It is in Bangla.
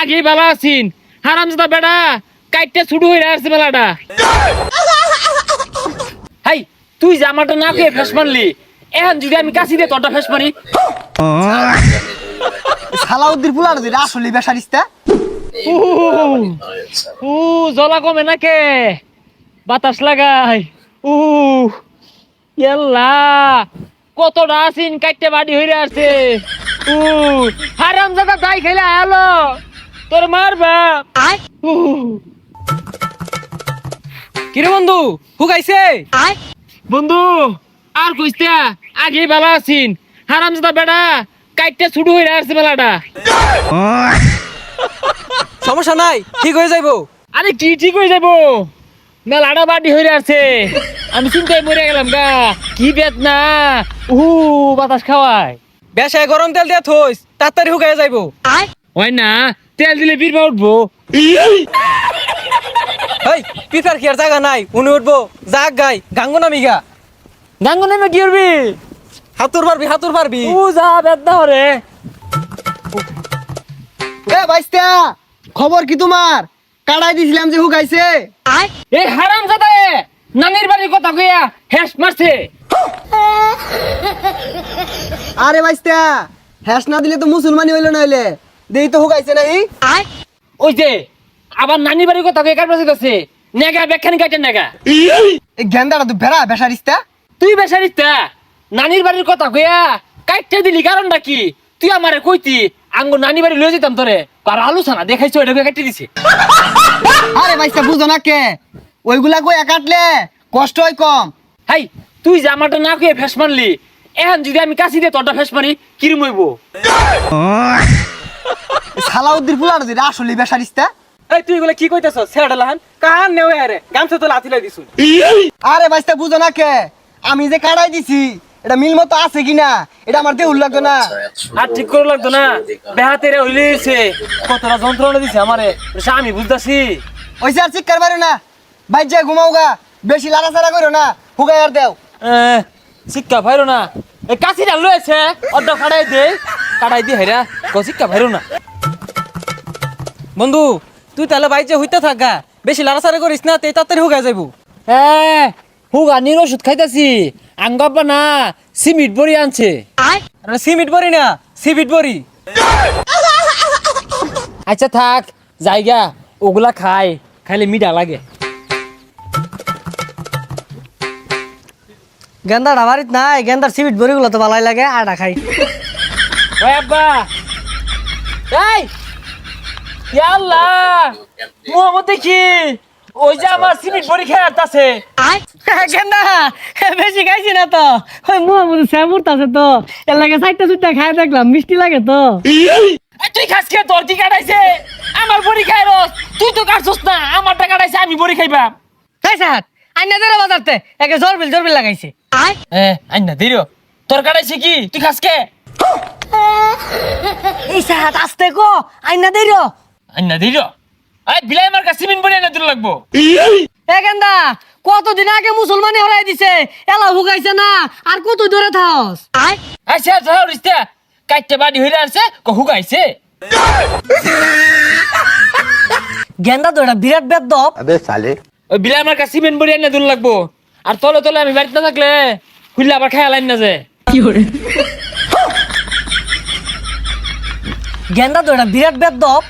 আগেই ভালো আছিন। হারামজাদা বেড়া কাইটটা ছুটু হয়ে আসছে বেলাটা। হাই তুই জামাটা না খেয়ে ফেস মারলি এখন যদি আমি কাছি দিয়ে তোরটা ফেস মারি। সালাউদ্দিন পুলার দিন আসলে বেসারিস্তা উ জলা কমে না কে? বাতাস লাগাই উ ইয়াল্লা কতটা আসিন কাইটে বাড়ি হইরে আসছে। উ হারাম জাদা দাই খেলে আলো। তোর মারবা উ কিরে বন্ধু হুকাইছে বন্ধু আর কইস্তে আগেই ভালো আছিন। হারাম জাদা বেড়া কাইটটা ছুটু হইরে আসছে বেলাটা। সমস্যা নাই ঠিক হয়ে যাইবো। আরে কি ঠিক হয়ে যাব মেলাটা বাড়ি হয়ে আছে আমি চিন্তায় মরে গেলাম গা। কি বেত না উহু বাতাস খাওয়ায়। বেশায় গরম তেল দিয়ে থইস তাড়াতাড়ি হুকাই যাইবো। হয় না তেল দিলে বীরবা উঠবো। হেই পিতার কি আর জায়গা নাই? উনি উঠবো। জাগ গাই গাঙ্গো নামি গা। গাঙ্গ নেমে কি করবি হাতুর পারবি হাতুর পারবি উ যা বেত না হরে এ বাইস্তা খবর কি তোমার? কাড়াই দিছিলাম যে হুকাইছে এই হারাম জাদা নানির বাড়ির কথা কইয়া হেস মারছে। আরে বাইস্তা হ্যাস না দিলে তো মুসলমানি হইল নইলে দেই তো হুকাইছে নাই ওই যে আবার নানির বাড়ির কথা কইয়া কার পাশে নেগা ব্যাখ্যানি কাটেন নেগা। এই গেন্দাটা তো বেড়া বেসারিস্তা তুই বেসারিস্তা নানির বাড়ির কথা কইয়া কাইটে দিলি কারণটা কি? তুই আমারে কইতি আঙ্গ নানি বাড়ি লয়ে যেতাম তোরে আর আলোচনা দেখাইছো এটা কাটতে দিছে। আরে বাইস্তা বুঝো না কে? ওইগুলা কই কাটলে কষ্ট হয় কম। হাই তুই জামাটা না কইয়া ফেস মারলি এখন যদি আমি কাছি দিয়ে তোরটা ফেস মারি কিরম হইব? সালাউদ্দিন পুলার দিন আসলে বেসারিস্তা এই তুই এগুলা কি কইতেছ ছেড়া লাহান? কাহান নেও আরে গামছা তো লাথি লাই দিছু আরে বাইস্তা বুঝো না কে? আমি যে কাড়াই দিছি এটা মিল মতো আছে কিনা? এটা আমার দেহুল লাগতো না। আর ঠিক করে লাগতো না। বেহাতে রে হইলেছে কতটা যন্ত্রণা দিছে আমারে। আমি বুঝতাছি। ওইসে আর চিৎকার পারো না। বাইর যায় ঘুমাও গা। বেশি লাড়াচাড়া করো না। হুকাই আর দেও। শিক্ষা ভাইরো না। এই কাছিটা লয়েছে অর্ধ কাটাই দে। কাটাই দি হেরা। কো শিক্ষা ভাইরো না। বন্ধু তুই তাহলে বাইচে হইতে থাকা। বেশি লাড়াচাড়া করিস না তেই তাড়াতাড়ি হুকাই যাইবো। হ্যাঁ হুগানির ওষুধ খাইতাছি। আঙ্গাব্বা না সিমিট বড়ি আনছে। আরে সিমিট বড়ি না সিমিট বড়ি। আচ্ছা থাক জায়গা ওগুলা খাই খাইলে মিঠা লাগে। গেন্দাটা বাড়িত নাই গেন্দার সিমিট বড়িগুলো তো ভালাই লাগে আটা খাই। আব্বা। এই! আল্লাহ! মোহাম্মদ দেখি! ওই যে আমার সিমিট খেয়ে আসতেছে গেন্দা বেশি খাইছি না তো। ওই মুহাম্মদ শ্যামুর আছে তো। এর লাগে চারটা চুটটা খাই দেখলাম মিষ্টি লাগে তো। তুই খাস খেয়ে তোর কি কাটাইছে? আমার বড়ি খাই রস তুই তো কাটছস না। আমারটা কাটাইছে আমি বড়ি খাইবা খাই স্যার আইনা দেরে বাজারতে। একে জরবিল জরবিল লাগাইছে। আই এ আই না দিরো তোর কাটাইছে কি? তুই খাস কে? এই স্যার আসতে কো আইনা দেরি আই বিলাই আমার কাছে সিমিট বড়ি এনে দিল লাগবো। এ গেন্দা কতদিন আগে মুসলমানি হরাই দিছে? এলা হুকাইছে না আর কত দূরে থাকস আচ্ছা যাও রিস্তা কাইতে বাড়ি হইরে আসছে কহু গাইছে গেন্দা তো এটা বিরাট বেদব। ওই বিলাই আমার কাছে সিমেন্ট বড়ি এনে দিল লাগবো। আর তলে তলে আমি বাড়িতে না থাকলে খুললে আবার খেয়াল আইন না যে গেন্দা তো এটা বিরাট বেদব।